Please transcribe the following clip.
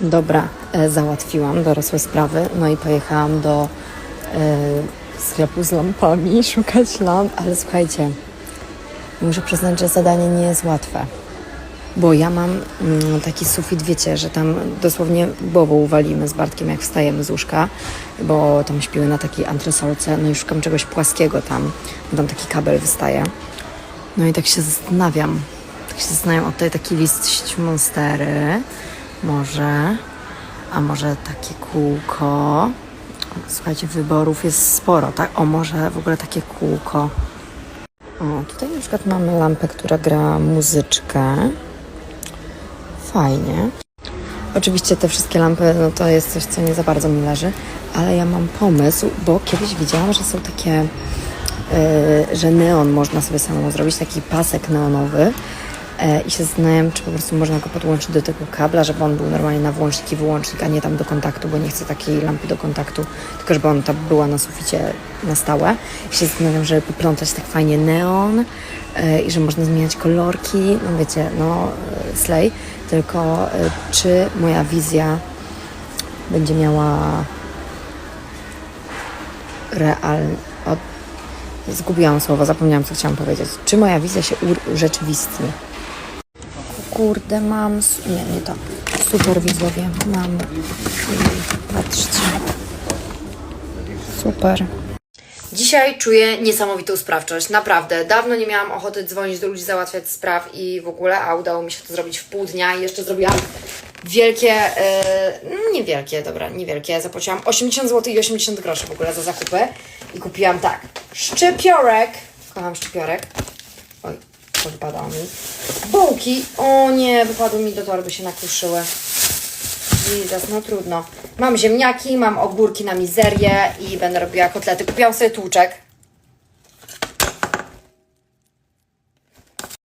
Dobra, e, załatwiłam dorosłe sprawy, no i pojechałam do e, sklepu z lampami, szukać lamp, ale słuchajcie, muszę przyznać, że zadanie nie jest łatwe. Bo ja mam mm, taki sufit, wiecie, że tam dosłownie głową walimy z Bartkiem, jak wstajemy z łóżka, bo tam śpiły na takiej antresolce, no i szukam czegoś płaskiego tam, bo tam taki kabel wystaje. No i tak się zastanawiam, tak się zastanawiam, o tutaj taki list monstery, może, a może takie kółko. Słuchajcie, wyborów jest sporo, tak? O, może w ogóle takie kółko. O, tutaj na przykład mamy lampę, która gra muzyczkę. Fajnie. Oczywiście te wszystkie lampy, no to jest coś, co nie za bardzo mi leży, ale ja mam pomysł, bo kiedyś widziałam, że są takie, yy, że neon można sobie samemu zrobić, taki pasek neonowy i się zastanawiam, czy po prostu można go podłączyć do tego kabla, żeby on był normalnie na włącznik i wyłącznik, a nie tam do kontaktu, bo nie chcę takiej lampy do kontaktu, tylko żeby on tam była na suficie na stałe. I się zastanawiam, żeby poplątać tak fajnie neon e, i że można zmieniać kolorki, no wiecie, no e, slay, tylko e, czy moja wizja będzie miała real... Zgubiłam słowo, zapomniałam, co chciałam powiedzieć. Czy moja wizja się urzeczywistni? Kurde, mam... Nie, nie to. Super widzowie, mam... Patrzcie. Super. Dzisiaj czuję niesamowitą sprawczość, naprawdę. Dawno nie miałam ochoty dzwonić do ludzi, załatwiać spraw i w ogóle, a udało mi się to zrobić w pół dnia i jeszcze zrobiłam wielkie, yy, niewielkie, dobra, niewielkie. Zapłaciłam 80 zł i 80 groszy w ogóle za zakupy i kupiłam tak, szczypiorek, kocham szczypiorek, oj, to wypadało mi, bułki, o nie, wypadły mi do torby, się nakruszyły. Jesus, no trudno. Mam ziemniaki, mam ogórki na mizerię i będę robiła kotlety. Kupiłam sobie tłuczek.